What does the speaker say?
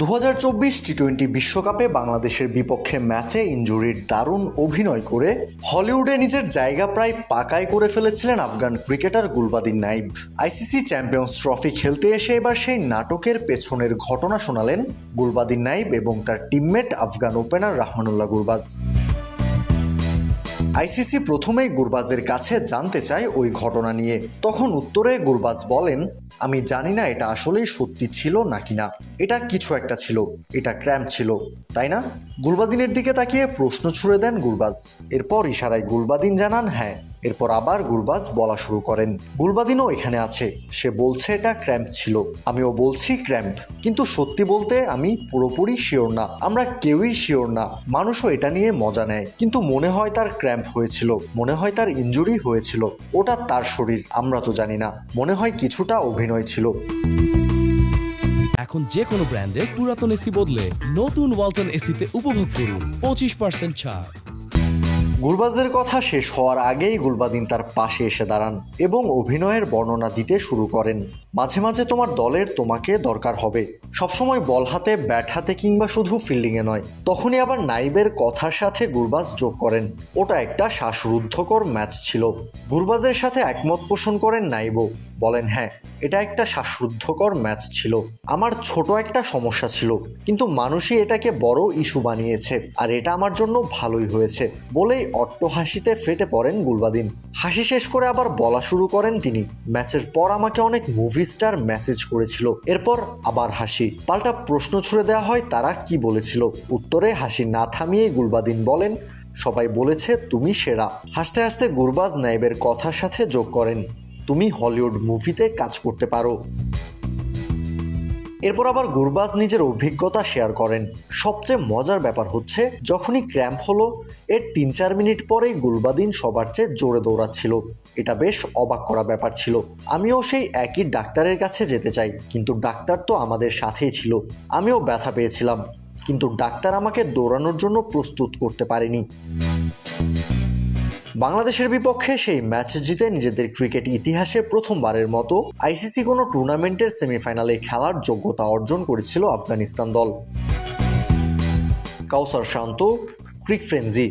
দু T twenty বিশ্বকাপে বাংলাদেশের বিপক্ষে ম্যাচে ইঞ্জুরির দারুণ অভিনয় করে হলিউডে নিজের জায়গা প্রায় পাকাই করে ফেলেছিলেন Afghan cricketer Gulbadin Naib. ICC champions trophy খেলতে এসে এবার সেই নাটকের পেছনের ঘটনা শোনালেন গুলবাদিন নাইব এবং তার teammate Afghan opener Rahmanullah Gurbaz. ICC প্রথমেই গুরবাজের কাছে জানতে চায় ওই ঘটনা নিয়ে। তখন উত্তরে গুরবাজ বলেন আমি জানি না এটা আসলেই সত্যি ছিল নাকি না। এটা কিছু একটা ছিল, এটা ক্র্যাম ছিল, তাই না? গুলবাদিনের দিকে তাকিয়ে প্রশ্ন ছুড়ে দেন গুলবাজ। এরপর ইশারায় গুলবাদিন জানান হ্যাঁ এরপর আবার গুলবাজ বলা শুরু করেন। গুলবাদিনও এখানে আছে। সে বলছে, এটা ক্র্যাম্প ছিল। আমিও বলছি, ক্র্যাম্প। কিন্তু সত্যি বলতে আমি পুরোপুরি শিওর না। আমরা কেউই শিওর না। মানুষও এটা নিয়ে মজা নেয়। কিন্তু মনে হয় তার ক্র্যাম্প হয়েছিল। মনে হয় তার ইঞ্জুরি হয়েছিল। ওটা তার শরীর, আমরা তো জানি না। মনে হয় কিছুটা অভিনয় ছিল। এখন যে কোনো ব্র্যান্ডের পুরাতন এসি বদলে নতুন ওয়ালটন এসিতে উপভোগ করুন। পঁচিশ পার্সেন্ট ছাড়। গুলবাজের কথা শেষ হওয়ার আগেই গুলবাদিন তার পাশে এসে দাঁড়ান এবং অভিনয়ের বর্ণনা দিতে শুরু করেন। মাঝে মাঝে তোমার দলের তোমাকে দরকার হবে। সবসময় বল হাতে, ব্যাট হাতে কিংবা শুধু ফিল্ডিংয়ে নয়। তখনই আবার নাইবের কথার সাথে গুরবাজ যোগ করেন। ওটা একটা শ্বাসরুদ্ধকর ম্যাচ ছিল। গুরবাজের সাথে একমত পোষণ করেন নাইবও। বলেন হ্যাঁ এটা একটা শ্বাসরুদ্ধকর ম্যাচ ছিল। আমার ছোট একটা সমস্যা ছিল, কিন্তু মানুষই এটাকে বড় ইস্যু বানিয়েছে, আর এটা আমার জন্য ভালোই হয়েছে, বলেই অট্টহাসিতে ফেটে পড়েন গুলবাদিন। হাসি শেষ করে আবার বলা শুরু করেন তিনি। ম্যাচের পর আমাকে অনেক মুভি স্টার মেসেজ করেছিল, এরপর আবার হাসি। পাল্টা প্রশ্ন ছুড়ে দেওয়া হয়, তারা কি বলেছিল? উত্তরে হাসি না থামিয়ে গুলবাদিন বলেন, সবাই বলেছে তুমি সেরা। হাসতে হাসতে গুরবাজ নাইবের কথার সাথে যোগ করেন। তুমি হলিউড মুভিতে কাজ করতে পারো। এরপর আবার গুরবাজ নিজের অভিজ্ঞতা শেয়ার করেন। সবচেয়ে মজার ব্যাপার হচ্ছে, যখনই ক্র্যাম্প হলো, এর তিন চার মিনিট পরেই গুলবাদিন সবার চেয়ে জোরে দৌড়াচ্ছিল। এটা বেশ অবাক করা ব্যাপার ছিল। আমিও সেই একই ডাক্তারের কাছে যেতে চাই, কিন্তু ডাক্তার তো আমাদের সাথেই ছিল। আমিও ব্যথা পেয়েছিলাম, কিন্তু ডাক্তার আমাকে দৌড়ানোর জন্য প্রস্তুত করতে পারেনি। বাংলাদেশের বিপক্ষে সেই ম্যাচ জিতে নিজেদের ক্রিকেট ইতিহাসে প্রথমবারের মতো আইসিসি কোনো টুর্নামেন্টের সেমিফাইনালে খেলার যোগ্যতা অর্জন করেছিল আফগানিস্তান দল। কাউসার শান্ত, ক্রিক ফ্রেন্জি